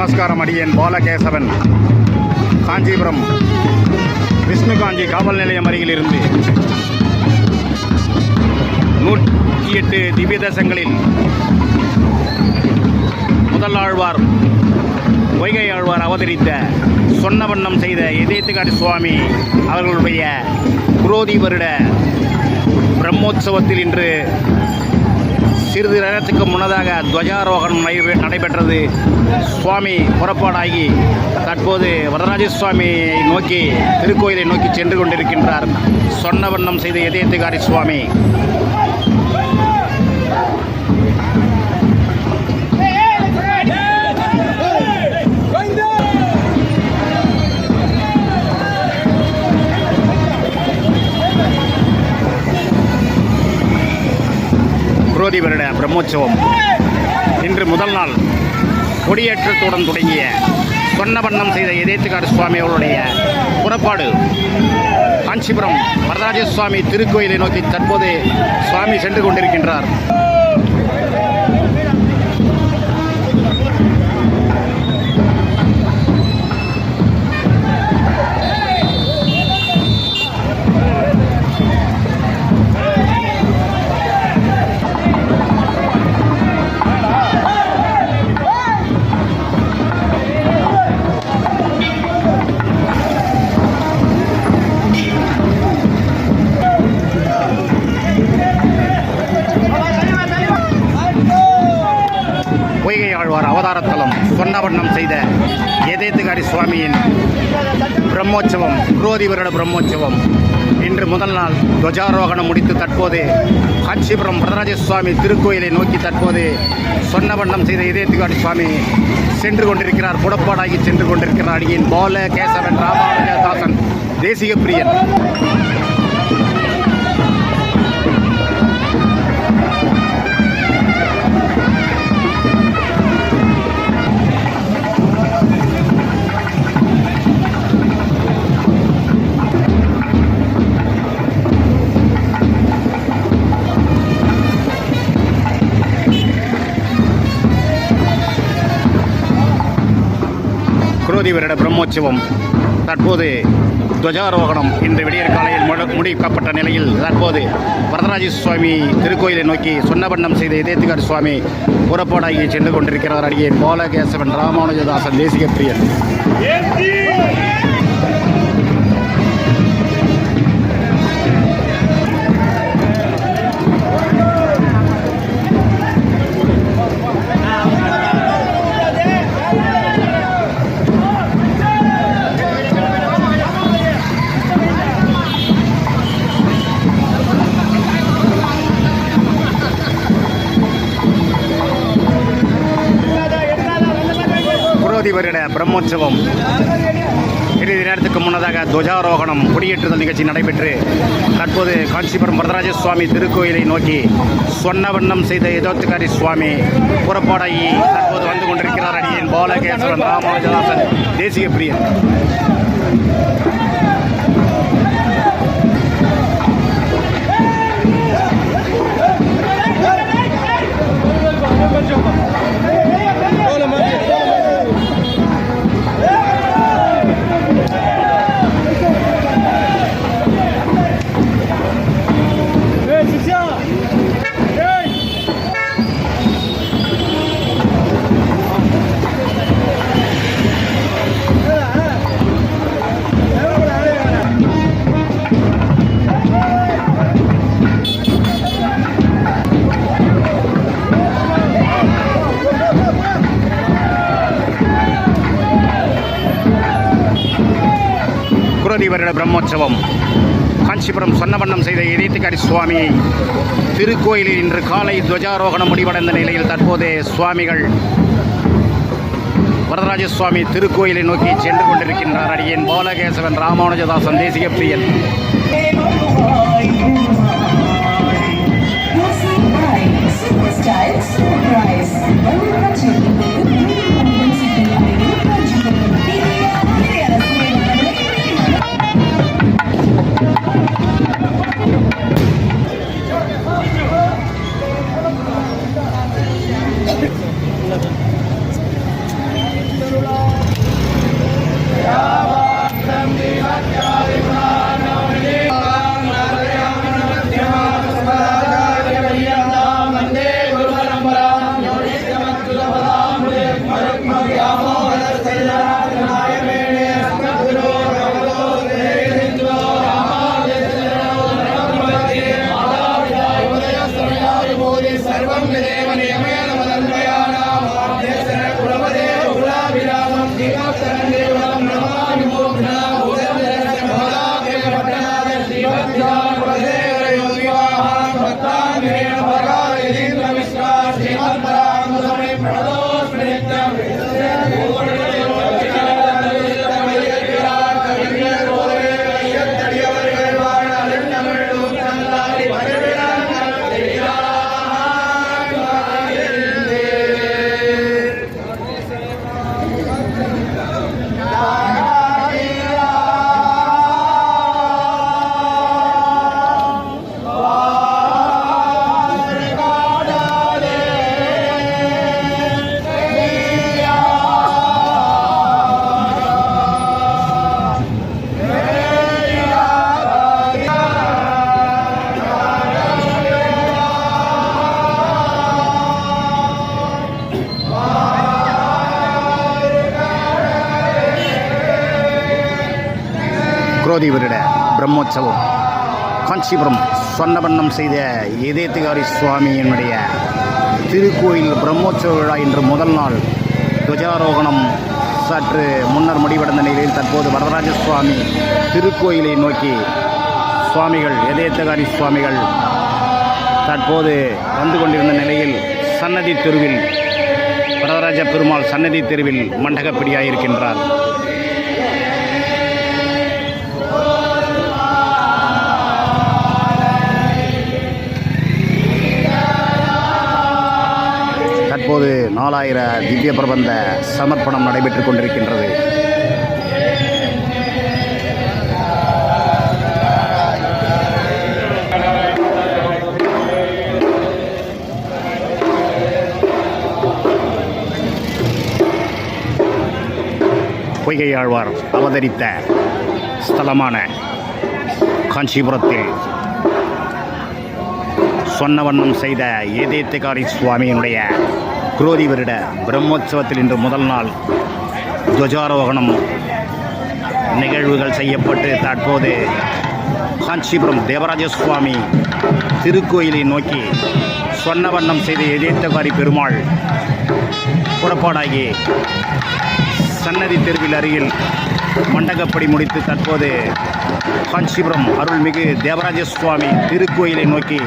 நமஸ்காரம் அடியேன் பாலகேசவன். காஞ்சிபுரம். விஷ்ணு காஞ்சி காவல் நிலையம் அருகில் இருந்து நூற்றி எட்டு திவ்ய தேசங்களில் முதல் ஆழ்வார் பொய்கை ஆழ்வார் அவதரித்த சொன்ன வண்ணம் செய்த இதயத்துக்காரி சுவாமி அவர்களுடைய குரோதி வருட பிரம்மோற்சவத்தில் இன்று சிறிது நேரத்துக்கு முன்னதாக துவஜாரோகணம் நடைபெற்றது. சுவாமி புறப்பாடாகி தற்போது வரதராஜ சுவாமியை நோக்கி திருக்கோயிலை நோக்கி சென்று கொண்டிருக்கின்றார். சொன்ன வண்ணம் செய்த இதயத்துக்காரி சுவாமி. குரோதி வருட பிரம்மோற்சவம். இன்று முதல் நாள் கொடியேற்றத்துடன் தொடங்கிய சொன்ன வண்ணம் செய்த இதயத்துக்கார சுவாமி அவருடைய புறப்பாடு. காஞ்சிபுரம் வரதராஜ சுவாமி திருக்கோயிலை நோக்கி தற்போது சுவாமி சென்று கொண்டிருக்கின்றார். ஆழ்வார் அவதாரத்தலம் சொன்ன வண்ணம் செய்த எதேத்துகாரி சுவாமியின் பிரம்மோற்சவம் குரோதி வருட பிரம்மோற்சவம். இன்று முதல் நாள் துவஜாரோகணம் முடித்து தற்போது காஞ்சிபுரம் வரதராஜ சுவாமி திருக்கோயிலை நோக்கி தற்போது சொன்ன வண்ணம் செய்த இதயத்துக்காடி சுவாமி சென்று கொண்டிருக்கிறார். புடப்பாடாகி சென்று கொண்டிருக்கிறார் அடியின் பால கேசவன் ராமானுஜதாசன் தேசிய பிரியன் குரோதி வருட பிரம்மோற்சவம். தற்போது துவஜாரோகணம் இன்று விடியற் காலையில் முடிக்கப்பட்ட நிலையில் தற்போது வரதராஜ சுவாமி திருக்கோயிலை நோக்கி சொன்னபண்ணம் செய்த இதயத்துக்கார் சுவாமி புறப்பாடாகி சென்று கொண்டிருக்கிறார் அடியே பாலகேசவன் ராமானுஜதாசன் தேசிக பிரியன் குரோதி வருட பிரம்மோற்சவம் இறுதி நேரத்துக்கு முன்னதாக துவஜாரோகணம் கொடியேற்றுதல் நிகழ்ச்சி நடைபெற்று தற்போது காஞ்சிபுரம் வரதராஜ சுவாமி திருக்கோயிலை நோக்கி சொன்ன வண்ணம் செய்த எதோத்துக்காரி சுவாமி புறப்பாடாகி தற்போது வந்து கொண்டிருக்கிறார் அடியேன் பாலகேஸ்வரன் ராமானுஜநாதன் தேசிய பிரியன் குரோதி வருட பிரம்மோற்சவம். காஞ்சிபுரம் சொன்னவண்ணம் செய்த இதயத்துக்காரி சுவாமி. திருக்கோயிலில் இன்று காலை துவஜாரோகணம் முடிவடைந்த நிலையில் தற்போது சுவாமிகள் வரதராஜ சுவாமி திருக்கோயிலை நோக்கி சென்று கொண்டிருக்கின்றார். அடியேன் பாலகேசவன் ராமானுஜதாசன் தேசிய பிரியன் Super style, super Amen. குரோதி வருட பிரம்மோற்சவம். காஞ்சிபுரம் சொன்னபண்ணம் செய்த எதேத்துகாரி சுவாமியினுடைய திருக்கோயில் பிரம்மோற்சவ விழா இன்று முதல் நாள். துவஜாரோகணம் சற்று முன்னர் முடிவடைந்த நிலையில் தற்போது வரதராஜ சுவாமி திருக்கோயிலை நோக்கி சுவாமிகள் எதேத்தகாரி சுவாமிகள் தற்போது வந்து கொண்டிருந்த நிலையில் சன்னதி தெருவில் வரதராஜ பெருமாள் சன்னதி தெருவில் மண்டகப்பிடியாயிருக்கின்றார். நாலாயிர திவ்ய பிரபந்த சமர்ப்பணம் நடைபெற்றுக் கொண்டிருக்கின்றது. பொய்கை ஆழ்வார் அவதரித்த ஸ்தலமான காஞ்சிபுரத்தில் சொன்ன வண்ணம் செய்த ஏதேத்தகாரி சுவாமியினுடைய குரோதி வருட பிரம்மோற்சவத்தில் இன்று முதல் நாள் துவஜாரோகணம் நிகழ்வுகள் செய்யப்பட்டு தற்போது காஞ்சிபுரம் தேவராஜ சுவாமி திருக்கோயிலை நோக்கி சொன்ன வண்ணம் செய்த பெருமாள் புறப்பாடாகி சன்னதி தெருவில் அருகில் மண்டகப்படி முடித்து தற்போது காஞ்சிபுரம் அருள்மிகு தேவராஜ சுவாமி திருக்கோயிலை நோக்கி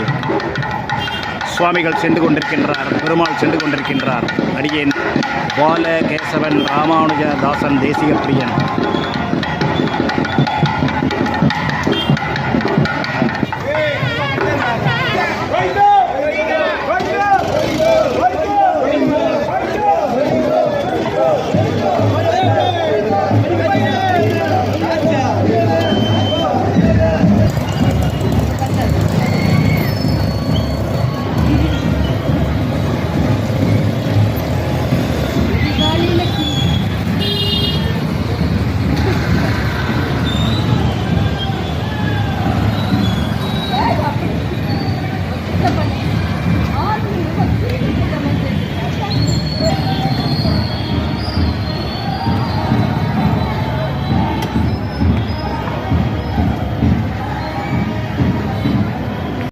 சுவாமிகள் சென்று கொண்டிருக்கின்றார் பெருமாள் சென்று கொண்டிருக்கின்றார். அடியேன் பால கேசவன் ராமானுஜ தாசன் தேசிய பிரியன்